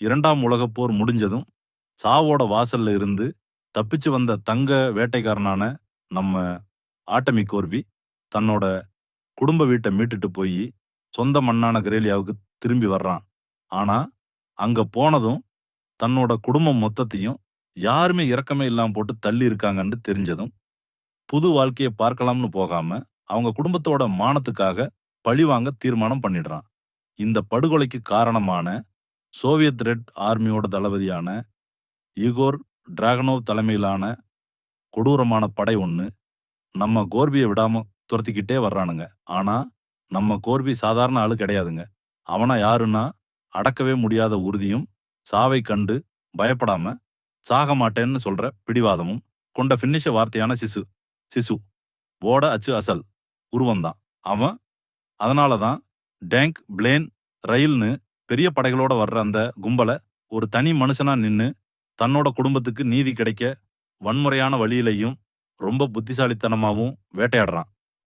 இரண்டாம் உலகப் போர் முடிஞ்சதும் சாவோட வாசல்ல இருந்து தப்பிச்சு வந்த தங்க வேட்டைக்காரனான நம்ம ஆட்டமி கோர்பி தன்னோட குடும்ப வீட்டை மீட்டுட்டு போய் சொந்த மண்ணான கிரேலியாவுக்கு திரும்பி வர்றான். ஆனா அங்க போனதும் தன்னோட குடும்பம் மொத்தத்தையும் யாருமே இரக்கமே இல்லாம போட்டு தள்ளி இருக்காங்கன்னு தெரிஞ்சதும் புது வாழ்க்கையை பார்க்கலாம்னு போகாம அவங்க குடும்பத்தோட மானத்துக்காக பழிவாங்க தீர்மானம் பண்ணிடுறான். இந்த படுகொலைக்கு காரணமான சோவியத் ரெட் ஆர்மியோட தளபதியான ஈகோர் டிராகனோவ் தலைமையிலான கொடூரமான படை ஒன்று நம்ம கோர்பியை விடாம துரத்திக்கிட்டே வர்றானுங்க. ஆனா நம்ம கோர்பி சாதாரண ஆளு கிடையாதுங்க. அவனா யாருன்னா அடக்கவே முடியாத உறுதியும் சாவை கண்டு பயப்படாம சாக மாட்டேன்னு சொல்ற பிடிவாதமும் கொண்ட பின்னிஷ வார்த்தையான சிசு சிசு ஓட அச்சு அசல் உருவம்தான். அவன் அதனால தான் டேங்க் பிளேன் ரயில்னு பெரிய படைகளோட வர்ற அந்த கும்பலை ஒரு தனி மனுஷனா நின்னு தன்னோட குடும்பத்துக்கு நீதி கிடைக்க வன்முறையான வழியிலையும் ரொம்ப புத்திசாலித்தனமாவும் வேட்டையாடுறான்.